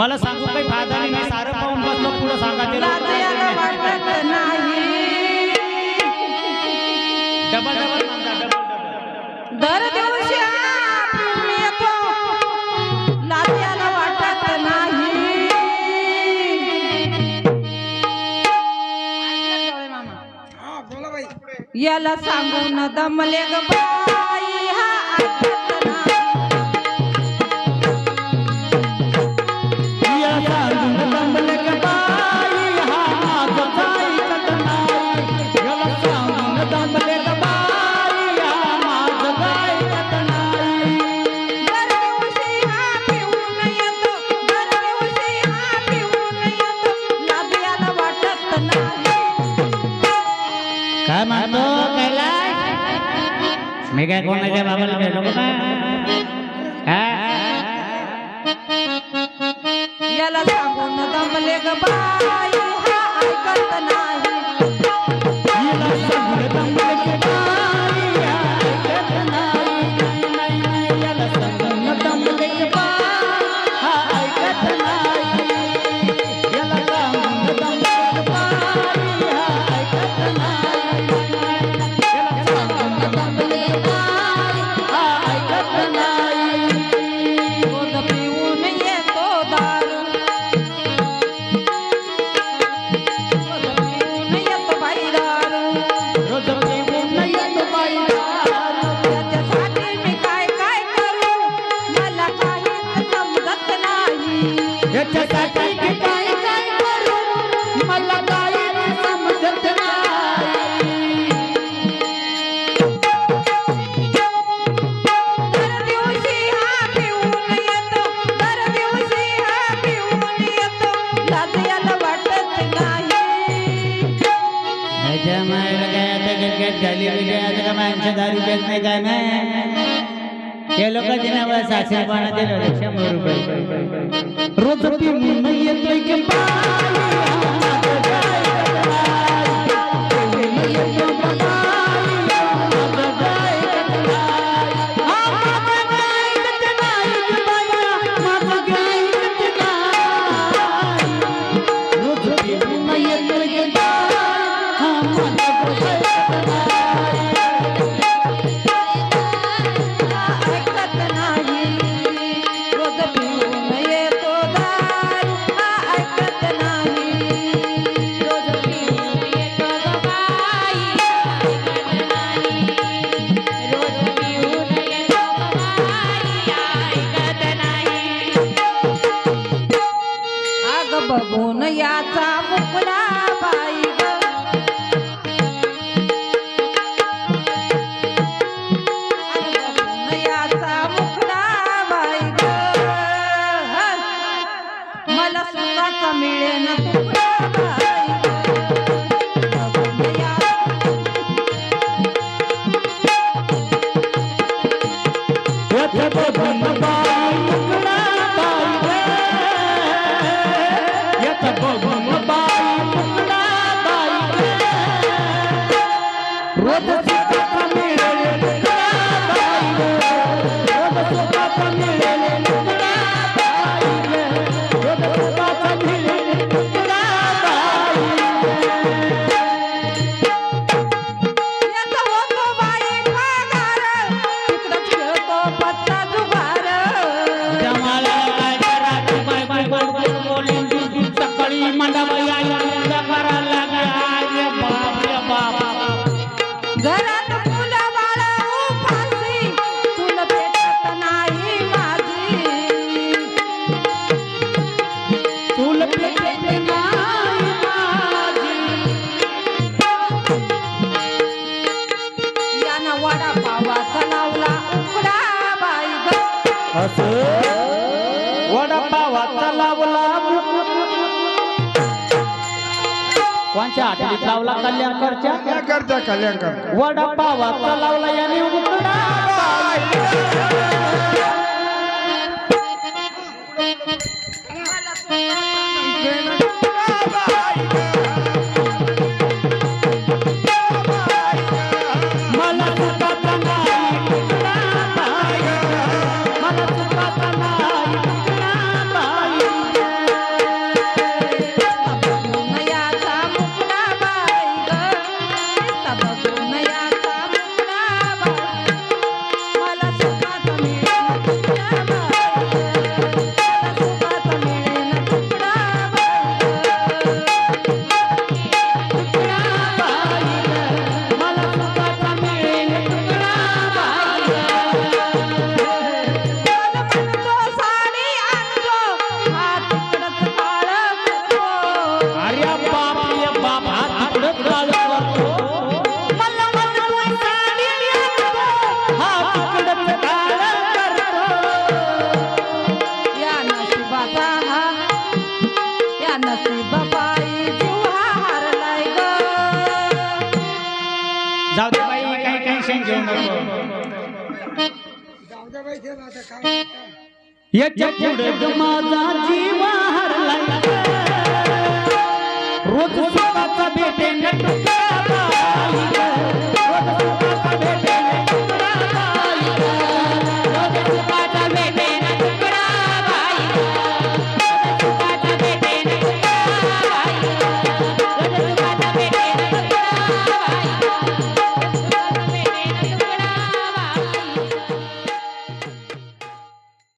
मला सांगू काही फायदा नाही मी सारं पाहून बसलो पुढं सांगा ते डबल डबल डबल डबल. दर दिवशी येतो. वाटत नाही? हा याला सांगून दमले ग बाई. मी काय कोणाच्या बाबाला भेटलो का याला सांगून दमले ग बाई हा ऐकत नाही. याच्यासाठी की काय काय करू मला काही समजत नाही. दर दिवशी हा पिऊन येतो दर दिवशी हा पिऊन येतो लाजायला वाटत नाही. त्याच्या मायला काय आता क्रिकेट झाली म्हणजे आता का माणसं दारू पेत नाही काय नाही ते लोक दिनावर सासरी पाना दिलं रे शंभर रुपये. रोज पिऊन येतोय की ऐकत ऊन याचा मुकला बाई याचा मुखडा बाई मला सुखाचा मिळेन याचा वडापावाचा लावला. कोणच्या आठवडीत लावला कल्याणकरच्या? कल्याण करता कल्याण करता वडापावाचा लावला याने उकडा. जाऊ. दे बाई काही टेन्शन घेऊ नको याच्यापुढे माझा जीव हरला रोज स्वतःचा भेटे